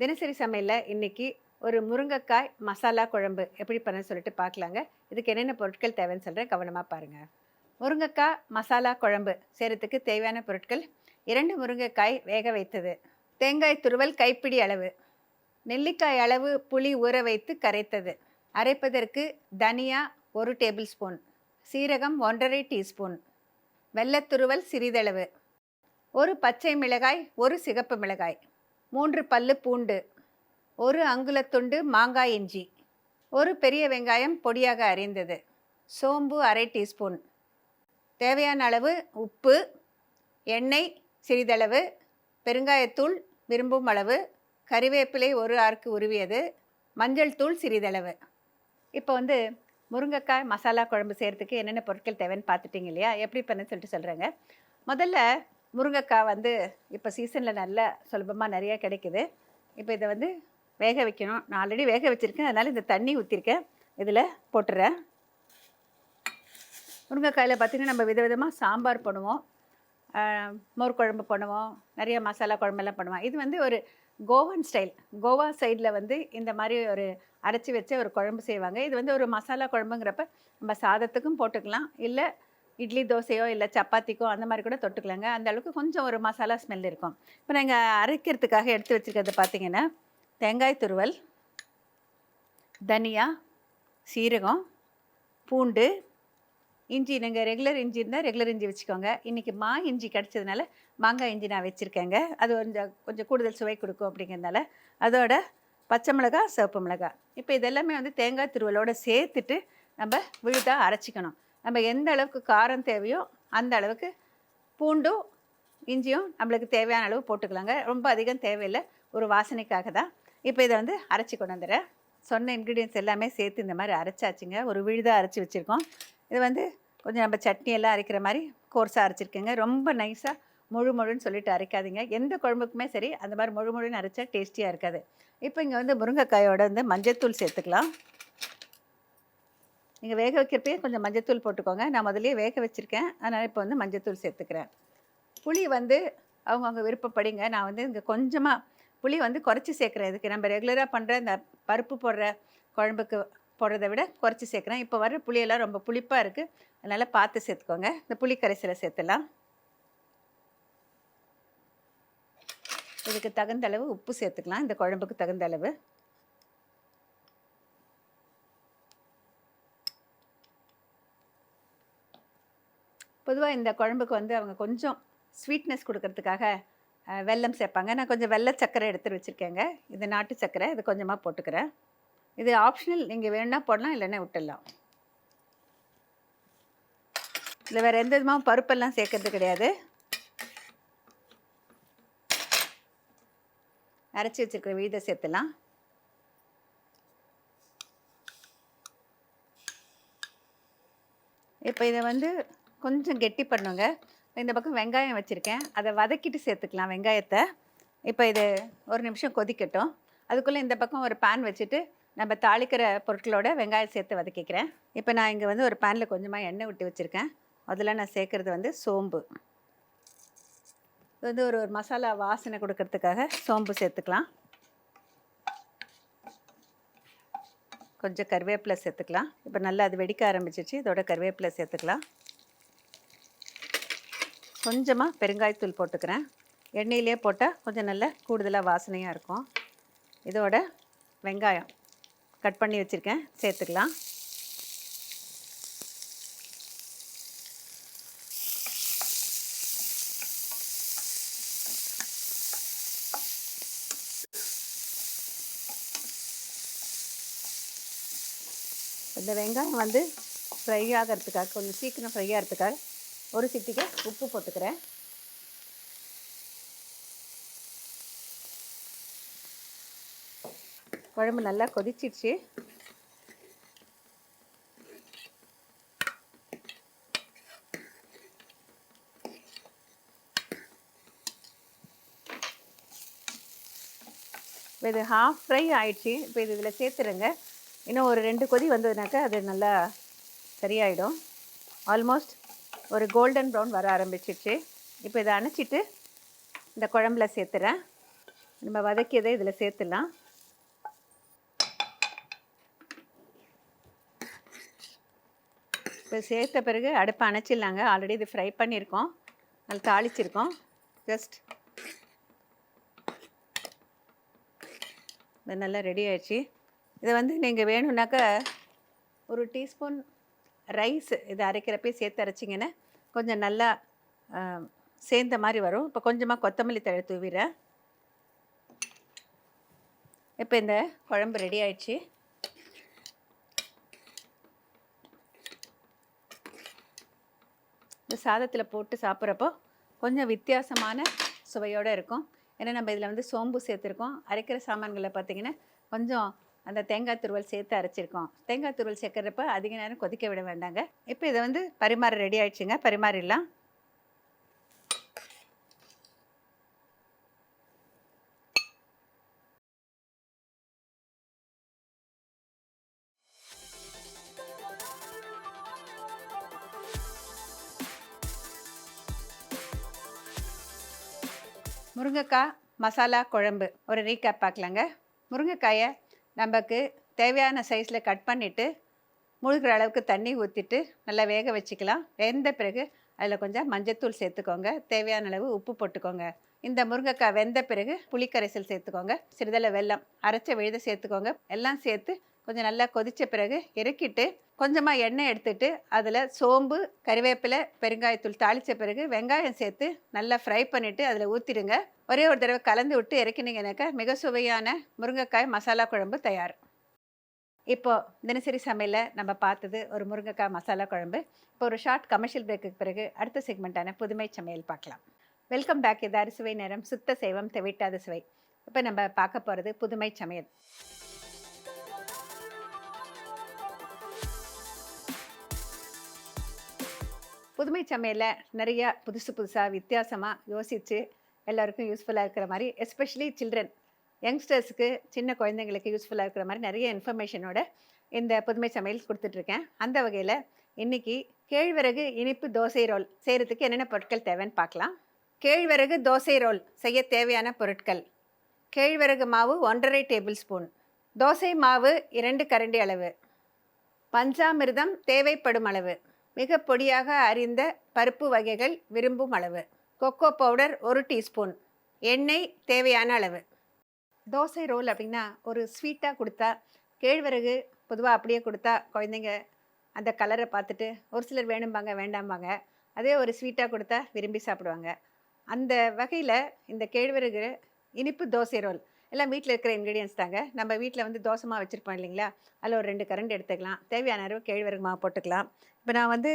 தினசரி சமையலில் இன்னைக்கு ஒரு முருங்கைக்காய் மசாலா குழம்பு எப்படி பண்ண சொல்லிட்டு பார்க்கலாங்க. இதுக்கு என்னென்ன பொருட்கள் தேவைன்னு சொல்கிறேன் கவனமாக பாருங்கள் முருங்கைக்காய் மசாலா குழம்பு செய்கிறதுக்கு தேவையான பொருட்கள் இரண்டு முருங்கைக்காய் வேக வைத்தது. தேங்காய் துருவல் கைப்பிடி அளவு. நெல்லிக்காய் அளவு புளி ஊற வைத்து கரைத்தது. அரைப்பதற்கு தனியா ஒரு டேபிள் ஸ்பூன். சீரகம் ஒன்றரை டீஸ்பூன். வெள்ளத்துருவல் சிறிதளவு. ஒரு பச்சை மிளகாய் ஒரு சிகப்பு மிளகாய். மூன்று பல்லு பூண்டு ஒரு அங்குலத்துண்டு மாங்காய் இஞ்சி ஒரு பெரிய வெங்காயம் பொடியாக அரிந்தது சோம்பு அரை டீஸ்பூன். தேவையான அளவு உப்பு எண்ணெய் சிறிதளவு பெருங்காயத்தூள் விரும்பும் அளவு கறிவேப்பிலை ஒரு ஆறுக்கு உருவியது மஞ்சள் தூள் சிறிதளவு. இப்போ வந்து முருங்கைக்காய் மசாலா குழம்பு செய்கிறதுக்கு என்னென்ன பொருட்கள் தேவைன்னு பார்த்துட்டிங்க இல்லையா? எப்படி பண்ண சொல்லிட்டு சொல்கிறேங்க முதல்ல முருங்கைக்காய் வந்து இப்போ சீசனில் நல்ல சுலபமாக நிறையா கிடைக்குது. இப்போ இதை வந்து வேக வைக்கணும். நான் ஆல்ரெடி வேக வச்சுருக்கேன். அதனால் இந்த தண்ணி ஊற்றிருக்கேன் இதில் போட்டுறேன். முருங்கைக்காயில் பார்த்திங்கன்னா நம்ம விதவிதமாக சாம்பார் பண்ணுவோம். மோர் குழம்பு பண்ணுவோம். நிறைய மசாலா குழம்பெல்லாம் பண்ணுவோம். இது வந்து ஒரு கோவன் ஸ்டைல். கோவா சைடில் வந்து இந்த மாதிரி ஒரு அரைச்சி வச்சு ஒரு குழம்பு செய்வாங்க. இது வந்து ஒரு மசாலா குழம்புங்கிறப்ப நம்ம சாதத்துக்கும் போட்டுக்கலாம். இல்லை இட்லி தோசையோ இல்லை சப்பாத்திக்கோ அந்த மாதிரி கூட தொட்டுக்கலாங்க. அந்த அளவுக்கு கொஞ்சம் ஒரு மசாலா ஸ்மெல் இருக்கும். இப்போ நாங்கள் அரைக்கிறதுக்காக எடுத்து வச்சுருக்கிறது பார்த்தீங்கன்னா தேங்காய் துருவல் தனியா சீரகம் பூண்டு இஞ்சி. நீங்கள் ரெகுலர் இஞ்சி இருந்தால் ரெகுலர் இஞ்சி வச்சுக்கோங்க. இன்றைக்கி மா இஞ்சி கிடச்சதுனால மாங்காய் இஞ்சி நான் வச்சுருக்கேங்க. அது கொஞ்சம் கொஞ்சம் கூடுதல் சுவை கொடுக்கும் அப்படிங்கிறதுனால அதோட பச்சை மிளகா சிவப்பு மிளகாய் இப்போ இதெல்லாமே வந்து தேங்காய் திருவலோடு சேர்த்துட்டு நம்ம விழுதாக அரைச்சிக்கணும். நம்ம எந்த அளவுக்கு காரம் தேவையோ அந்த அளவுக்கு பூண்டும் இஞ்சியும் நம்மளுக்கு தேவையான அளவு போட்டுக்கலாங்க. ரொம்ப அதிகம் தேவையில்லை. ஒரு வாசனைக்காக தான். இப்போ இதை வந்து அரைச்சி கொண்டு வந்துடுறேன். சொன்ன இன்க்ரீடியன்ஸ் எல்லாமே சேர்த்து இந்த மாதிரி அரைச்சாச்சுங்க. ஒரு விழுதாக அரைச்சி வச்சுருக்கோம். இது வந்து கொஞ்சம் நம்ம சட்னி எல்லாம் அரைக்கிற மாதிரி கோர்ஸாக அரைச்சிருக்கேங்க. ரொம்ப நைஸாக முழு முழுன்னு சொல்லிட்டு அரைக்காதீங்க. எந்த குழம்புக்குமே சரி அந்த மாதிரி முழு முழுன்னு அரைச்சா டேஸ்டியாக இருக்காது. இப்போ இங்கே வந்து முருங்கைக்காயோட வந்து மஞ்சத்தூள் சேர்த்துக்கலாம். நீங்கள் வேக வைக்கிறப்பே கொஞ்சம் மஞ்சத்தூள் போட்டுக்கோங்க. நான் முதலே வேக வச்சுருக்கேன். அதனால் இப்போ வந்து மஞ்சத்தூள் சேர்த்துக்கிறேன். புளி வந்து அவங்கவுங்க விருப்பப்படிங்க. நான் வந்து இங்கே கொஞ்சமாக புளி வந்து குறைச்சி சேர்க்குறேன். இதுக்கு நம்ம ரெகுலராக பண்ணுற இந்த பருப்பு போடுற குழம்புக்கு போடுறத விட குறைச்சி சேர்க்குறேன். இப்போ வர புளியெல்லாம் ரொம்ப புளிப்பாக இருக்குது அதனால் பார்த்து சேர்த்துக்கோங்க. இந்த புளி கரைசலை சேர்த்துலாம் இதுக்கு தகுந்த அளவு உப்பு சேர்த்துக்கலாம். இந்த குழம்புக்கு தகுந்த அளவு. பொதுவாக இந்த குழம்புக்கு வந்து அவங்க கொஞ்சம் ஸ்வீட்னஸ் கொடுக்கறதுக்காக வெல்லம் சேர்ப்பாங்க. நான் கொஞ்சம் வெள்ளை சர்க்கரை எடுத்து வச்சுருக்கேங்க. இது நாட்டு சர்க்கரை. இது கொஞ்சமாக போட்டுக்கிறேன். இது ஆப்ஷனல் நீங்கள் வேணும்னா போடலாம் இல்லைன்னா விட்டுடலாம். இதில் வேறு எந்த விதமாக பருப்பெல்லாம் சேர்க்கறது கிடையாது. அரைச்சி வச்சிருக்கிற வீதை சேர்த்துலாம். இப்போ இதை வந்து கொஞ்சம் கெட்டி பண்ணுங்க. இந்த பக்கம் வெங்காயம் வச்சுருக்கேன். அதை வதக்கிட்டு சேர்த்துக்கலாம் வெங்காயத்தை. இப்போ இது ஒரு நிமிஷம் கொதிக்கட்டும். அதுக்குள்ளே இந்த பக்கம் ஒரு பேன் வச்சுட்டு நம்ம தாளிக்கிற பொருட்களோட வெங்காயம் சேர்த்து வதக்கிக்கிறேன். இப்போ நான் இங்கே வந்து ஒரு பேனில் கொஞ்சமாக எண்ணெய் விட்டு வச்சுருக்கேன். அதில் நான் சேர்க்குறது வந்து சோம்பு. இது வந்து ஒரு ஒரு மசாலா வாசனை கொடுக்கறதுக்காக சோம்பு சேர்த்துக்கலாம். கொஞ்சம் கருவேப்பிலை சேர்த்துக்கலாம். இப்போ நல்லா அது வெடிக்க ஆரம்பிச்சிச்சு இதோட கருவேப்பிலை சேர்த்துக்கலாம். கொஞ்சமாக பெருங்காயத்தூள் போட்டுக்கிறேன். எண்ணெயிலே போட்டால் கொஞ்சம் நல்ல கூடுதலாக வாசனையாக இருக்கும். இதோட வெங்காயம் கட் பண்ணி வச்சுருக்கேன். சேர்த்துக்கலாம். இந்த வெங்காயம் வந்து ஃப்ரை ஆகிறதுக்காக கொஞ்சம் சீக்கிரம் ஃப்ரை ஆகிறதுக்காக ஒரு சிட்டிக்கு உப்பு போட்டுக்கிறேன். குழம்பு நல்லா கொதிச்சிடுச்சு இப்போ இது ஹாஃப் ஃப்ரை ஆயிடுச்சு. இப்போ இது இதில் சேர்த்துருங்க இன்னும் ஒரு ரெண்டு கொதி வந்ததுனாக்கா அது நல்லா சரியாயிடும். ஆல்மோஸ்ட் ஒரு கோல்டன் ப்ரௌன் வர ஆரம்பிச்சிச்சு இப்போ இதை அணைச்சிட்டு இந்த குழம்புல சேர்த்துறேன். நம்ம வதக்கியதை இதில் சேர்த்துடலாம். இப்போ சேர்த்த பிறகு அடுப்பை அணைச்சிடலாங்க. ஆல்ரெடி இது ஃப்ரை பண்ணியிருக்கோம். நல்லா தாளிச்சிருக்கோம். ஜஸ்ட் இது நல்லா ரெடி ஆயிடுச்சு. இதை வந்து நீங்கள் வேணும்னாக்கா ஒரு டீஸ்பூன் ரைஸ் இதை அரைக்கிறப்பே சேர்த்து அரைச்சிங்கன்னா கொஞ்சம் நல்லா சேர்ந்த மாதிரி வரும். இப்போ கொஞ்சமாக கொத்தமல்லி தழை தூவிடுறேன். இப்போ இந்த குழம்பு ரெடி ஆயிடுச்சு. இந்த சாதத்தில் போட்டு சாப்பிட்றப்போ கொஞ்சம் வித்தியாசமான சுவையோடு இருக்கும். ஏன்னா நம்ம இதில் வந்து சோம்பு சேர்த்துருக்கோம். அரைக்கிற சாமான்களில் பார்த்தீங்கன்னா கொஞ்சம் அந்த தேங்காய் துருவல் சேர்த்து அரைச்சிருக்கோம். தேங்காய் துருவல் சேர்க்குறப்ப அதிக நேரம் கொதிக்க விட வேண்டாங்க. இப்போ இதை வந்து பரிமாற ரெடி ஆயிடுச்சுங்க. பரிமாறிடலாம். முருங்கைக்காய் மசாலா குழம்பு. ஒரு ரீகேப் பார்க்கலாங்க. முருங்கைக்காயை நமக்கு தேவையான சைஸில் கட் பண்ணிவிட்டு முழுகிற அளவுக்கு தண்ணி ஊற்றிட்டு நல்லா வேக வச்சுக்கலாம். வெந்த பிறகு அதில் கொஞ்சம் மஞ்சத்தூள் சேர்த்துக்கோங்க. தேவையான அளவு உப்பு போட்டுக்கோங்க. இந்த முருங்கைக்காய் வெந்த பிறகு புளிக்கரைசல் சேர்த்துக்கோங்க. சிறிதளவு வெல்லம் அரைச்ச விழுத சேர்த்துக்கோங்க. எல்லாம் சேர்த்து கொஞ்சம் நல்லா கொதித்த பிறகு இறக்கிட்டு கொஞ்சமாக எண்ணெய் எடுத்துட்டு அதில் சோம்பு கறிவேப்பிலை பெருங்காயத்தூள் தாளித்த பிறகு வெங்காயம் சேர்த்து நல்லா ஃப்ரை பண்ணிவிட்டு அதில் ஊற்றிடுங்க ஒரே ஒரு தடவை கலந்து விட்டு இறக்கினீங்கன்னாக்கா மிக சுவையான முருங்கைக்காய் மசாலா குழம்பு தயார். இப்போது தினசரி சமையலில் நம்ம பார்த்தது ஒரு முருங்கைக்காய் மசாலா குழம்பு. இப்போ ஒரு ஷார்ட் கமர்ஷியல் பிரேக்குக்கு பிறகு அடுத்த செக்மெண்ட்டான புதுமை சமையல் பார்க்கலாம். வெல்கம் பேக் இது அறுசுவை நேரம் சுத்த செய்வம் தெவிட்டாத சுவை. இப்போ நம்ம பார்க்க போகிறது புதுமை சமையல். புதுமை சமையலில் நிறைய புதுசு புதுசாக வித்தியாசமாக யோசித்து எல்லாருக்கும் யூஸ்ஃபுல்லாக இருக்கிற மாதிரி எஸ்பெஷலி சில்ட்ரன் யங்ஸ்டர்ஸுக்கு சின்ன குழந்தைங்களுக்கு யூஸ்ஃபுல்லாக இருக்கிற மாதிரி நிறைய இன்ஃபர்மேஷனோட இந்த புதுமை சமையல் கொடுத்துட்ருக்கேன். அந்த வகையில் இன்றைக்கி கேழ்வரகு இனிப்பு தோசை ரோல் செய்கிறதுக்கு என்னென்ன பொருட்கள் தேவைன்னு பார்க்கலாம். கேழ்வரகு தோசை ரோல் செய்ய தேவையான பொருட்கள். கேழ்வரகு மாவு ஒன்றரை டேபிள் ஸ்பூன் தோசை மாவு இரண்டு கரண்டி அளவு. பஞ்சாமிர்தம் தேவைப்படும் அளவு. மிக பொடியாக அறிந்த பருப்பு வகைகள் விரும்பும் அளவு. கொக்கோ பவுடர் ஒரு டீஸ்பூன். எண்ணெய் தேவையான அளவு. தோசை ரோல் அப்படின்னா ஒரு ஸ்வீட்டாக கொடுத்தா கேழ்வரகு பொதுவாக அப்படியே கொடுத்தா குழந்தைங்க அந்த கலரை பார்த்துட்டு ஒரு சிலர் வேணும்பாங்க வேண்டாம்பாங்க. அதே ஒரு ஸ்வீட்டாக கொடுத்தா விரும்பி சாப்பிடுவாங்க. அந்த வகையில் இந்த கேழ்வரகு இனிப்பு தோசை ரோல் எல்லாம் வீட்டில் இருக்கிற இன்க்ரீடியன்ஸ் தாங்க. நம்ம வீட்டில் வந்து தோசைமா வச்சுருப்போம் இல்லைங்களா? அதில் ஒரு ரெண்டு கரண்ட் எடுத்துக்கலாம். தேவையான அளவு கேழ்வரகு மாவு போட்டுக்கலாம். இப்போ நான் வந்து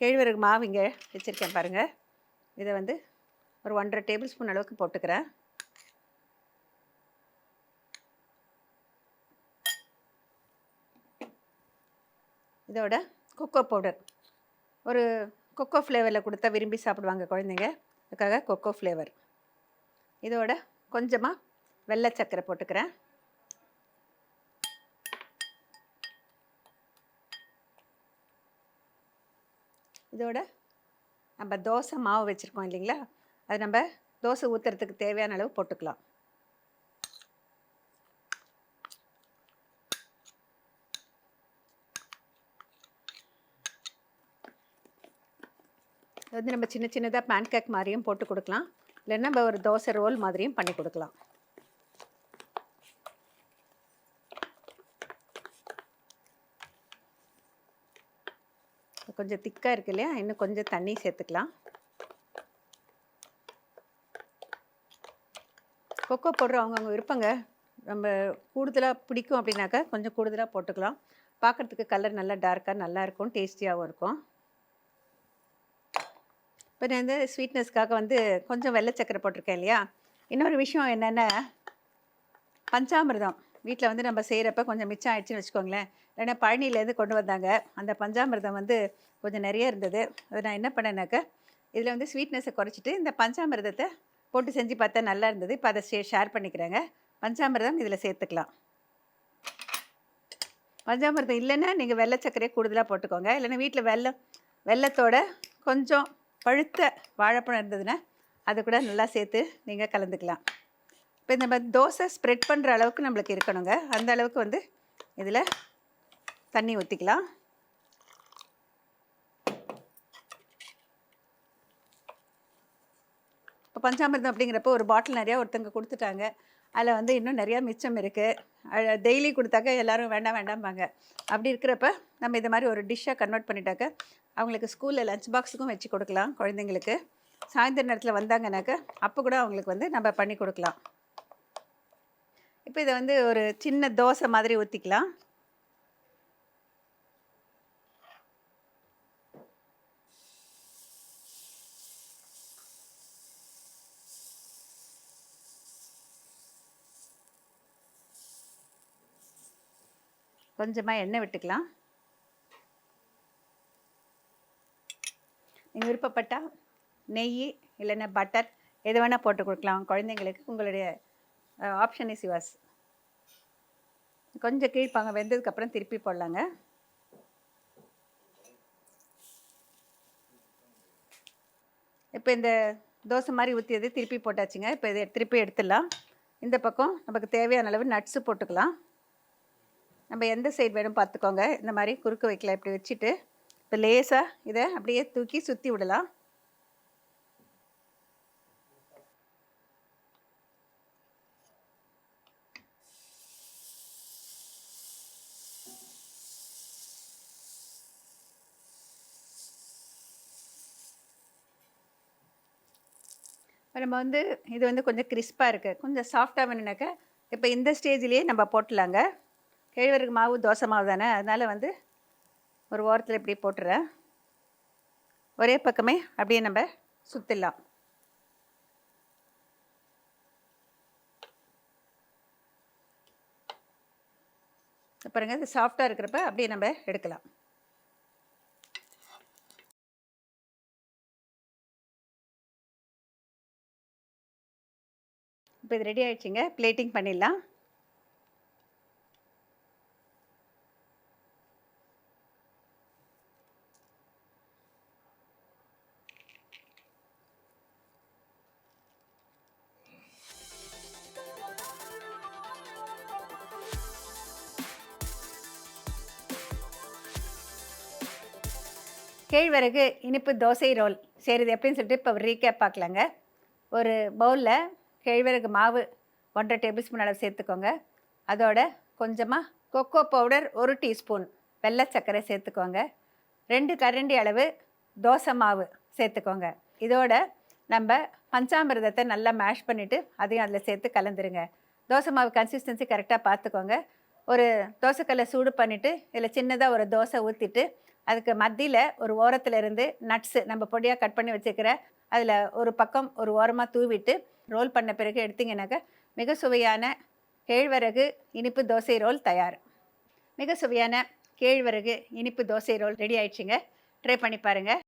கேழ்வரகு மாவு இங்கே வச்சுருக்கேன் பாருங்கள் இதை வந்து ஒரு ஒன்றரை டேபிள் ஸ்பூன் அளவுக்கு போட்டுக்கிறேன். இதோட கொக்கோ பவுடர் ஒரு கொக்கோ ஃப்ளேவரில் கொடுத்தா விரும்பி சாப்பிடுவாங்க குழந்தைங்க. அதுக்காக கொக்கோ ஃப்ளேவர் இதோட கொஞ்சமாக வெள்ளை சர்க்கரை போட்டுக்கிறேன். இதோட நம்ம தோசை மாவு வச்சுருக்கோம் இல்லைங்களா? அது நம்ம தோசை ஊற்றுறதுக்கு தேவையான அளவு போட்டுக்கலாம். இது வந்து நம்ம சின்ன சின்னதாக பேன்கேக் மாதிரியும் போட்டு கொடுக்கலாம். இல்லைன்னா நம்ம ஒரு தோசை ரோல் மாதிரியும் பண்ணி கொடுக்கலாம். கொஞ்சம் திக்காக இருக்கு இல்லையா? இன்னும் கொஞ்சம் தண்ணி சேர்த்துக்கலாம். கொக்கோ போடுற அவங்கவுங்க விருப்பங்க. நம்ம கூடுதலாக பிடிக்கும் அப்படின்னாக்கா கொஞ்சம் கூடுதலாக போட்டுக்கலாம். பார்க்குறதுக்கு கலர் நல்லா டார்க்காக நல்லா இருக்கும் டேஸ்டியாகவும் இருக்கும். இப்போ நான் வந்து ஸ்வீட்னஸ்க்காக வந்து கொஞ்சம் வெள்ளை சக்கரை போட்டிருக்கேன் இல்லையா? இன்னொரு விஷயம் என்னென்னா பஞ்சாமிர்தம். வீட்டில் வந்து நம்ம செய்கிறப்ப கொஞ்சம் மிச்சம் ஆயிடுச்சுன்னு வச்சுக்கோங்களேன். ஏன்னா பழனியிலேருந்து கொண்டு வந்தாங்க. அந்த பஞ்சாமிர்தம் வந்து கொஞ்சம் நிறைய இருந்தது. அதை நான் என்ன பண்ணேனாக்க இதில் வந்து ஸ்வீட்னஸை குறைச்சிட்டு இந்த பஞ்சாமிர்தத்தை போட்டு செஞ்சு பார்த்தா நல்லா இருந்தது. இப்போ அதை ஷே ஷேர் பண்ணிக்கிறேங்க. பஞ்சாமிர்தம் இதில் சேர்த்துக்கலாம். பஞ்சாமிர்தம் இல்லைன்னா நீங்கள் வெள்ளை சர்க்கரையை கூடுதலாக போட்டுக்கோங்க. இல்லைன்னா வீட்டில் வெள்ளம் வெள்ளத்தோட கொஞ்சம் பழுத்த வாழைப்பழம் இருந்ததுன்னா அது கூட நல்லா சேர்த்து நீங்கள் கலந்துக்கலாம். இப்போ இந்த மாதிரி தோசை ஸ்ப்ரெட் பண்ணுற அளவுக்கு நம்மளுக்கு இருக்கணுங்க. அந்த அளவுக்கு வந்து இதில் தண்ணி ஊற்றிக்கலாம் இப்போ பஞ்சாமிர்தம் அப்படிங்கிறப்போ ஒரு பாட்டில் நிறையா ஒருத்தங்க கொடுத்துட்டாங்க. அதில் வந்து இன்னும் நிறையா மிச்சம் இருக்குது டெய்லி கொடுத்தாக்க எல்லோரும் வேண்டாம் வேண்டாம்பாங்க. அப்படி இருக்கிறப்ப நம்ம இது மாதிரி ஒரு டிஷ்ஷாக கன்வெர்ட் பண்ணிட்டாக்க அவங்களுக்கு ஸ்கூலில் லஞ்ச் பாக்ஸுக்கும் வச்சு கொடுக்கலாம் குழந்தைங்களுக்கு. சாயந்தர நேரத்தில் வந்தாங்கனாக்க அப்போ கூட அவங்களுக்கு வந்து நம்ம பண்ணி கொடுக்கலாம். இப்போ இதை வந்து ஒரு சின்ன தோசை மாதிரி ஊற்றிக்கலாம் கொஞ்சமாக எண்ணெய் விட்டுக்கலாம். நீங்கள் விருப்பப்பட்டால் நெய் இல்லைன்னா பட்டர் எது வேணால் போட்டு கொடுக்கலாம். குழந்தைங்களுக்கு உங்களுடைய ஆப்ஷன் இஸ் யுவர்ஸ் கொஞ்சம் கீழ்ப்பாங்க வெந்ததுக்கப்புறம் திருப்பி போடலாங்க. இப்போ இந்த தோசை மாதிரி ஊற்றியது திருப்பி போட்டாச்சுங்க. இப்போ இதை திருப்பி எடுத்துடலாம். இந்த பக்கம் நமக்கு தேவையான அளவு நட்ஸு போட்டுக்கலாம். நம்ம எந்த சைடு வேணும் பார்த்துக்கோங்க. இந்த மாதிரி குறுக்கு வைக்கலாம் இப்படி வச்சுட்டு இப்போ லேசாக இதை அப்படியே தூக்கி சுற்றி விடலாம். இப்போ நம்ம வந்து இது வந்து கொஞ்சம் கிறிஸ்பாக இருக்குது கொஞ்சம் சாஃப்டாக வேணுனாக்கா இப்போ இந்த ஸ்டேஜ்லேயே நம்ம போட்டலாங்க. கேழ்வரகு மாவு தோசை மாவு தானே? அதனால் வந்து ஒரு ஓரத்தில் இப்படி போட்டுறேன். ஒரே பக்கமே அப்படியே நம்ம சுற்றிடலாம் பாருங்க இது சாஃப்டாக இருக்கிறப்ப அப்படியே நம்ம எடுக்கலாம். இப்போ இது ரெடி ஆகிடுச்சிங்க பிளேட்டிங் பண்ணிடலாம். கேழ்வரகு இனிப்பு தோசை ரோல் செய்கிறது எப்படின்னு சொல்லிட்டு இப்போ ரீகேப் பார்க்கலாங்க. ஒரு பவுலில் கேழ்வரகு மாவு ஒன்றரை டேபிள் ஸ்பூன் அளவு சேர்த்துக்கோங்க. அதோட கொஞ்சமாக கொக்கோ பவுடர் ஒரு டீஸ்பூன் வெள்ளை சர்க்கரை சேர்த்துக்கோங்க. ரெண்டு கரண்டி அளவு தோசை மாவு சேர்த்துக்கோங்க. இதோட நம்ம பஞ்சாமிரதத்தை நல்லா மேஷ் பண்ணிவிட்டு அதையும் அதில் சேர்த்து கலந்துருங்க. தோசை மாவு கன்சிஸ்டன்சி கரெக்டாக பார்த்துக்கோங்க. ஒரு தோசைக்கல்லை சூடு பண்ணிவிட்டு இதில் சின்னதாக ஒரு தோசை ஊற்றிட்டு அதுக்கு மத்தியில் ஒரு ஓரத்தில் இருந்து நட்ஸு நம்ம பொடியாக கட் பண்ணி வச்சுக்கிற அதில் ஒரு பக்கம் ஒரு ஓரமாக தூவிட்டு ரோல் பண்ண பிறகு எடுத்திங்கனாக்கா மிக சுவையான கேழ்வரகு இனிப்பு தோசை ரோல் தயார். மிக சுவையான கேழ்வரகு இனிப்பு தோசை ரோல் ரெடி ஆயிடுச்சுங்க. ட்ரை பண்ணி பாருங்கள்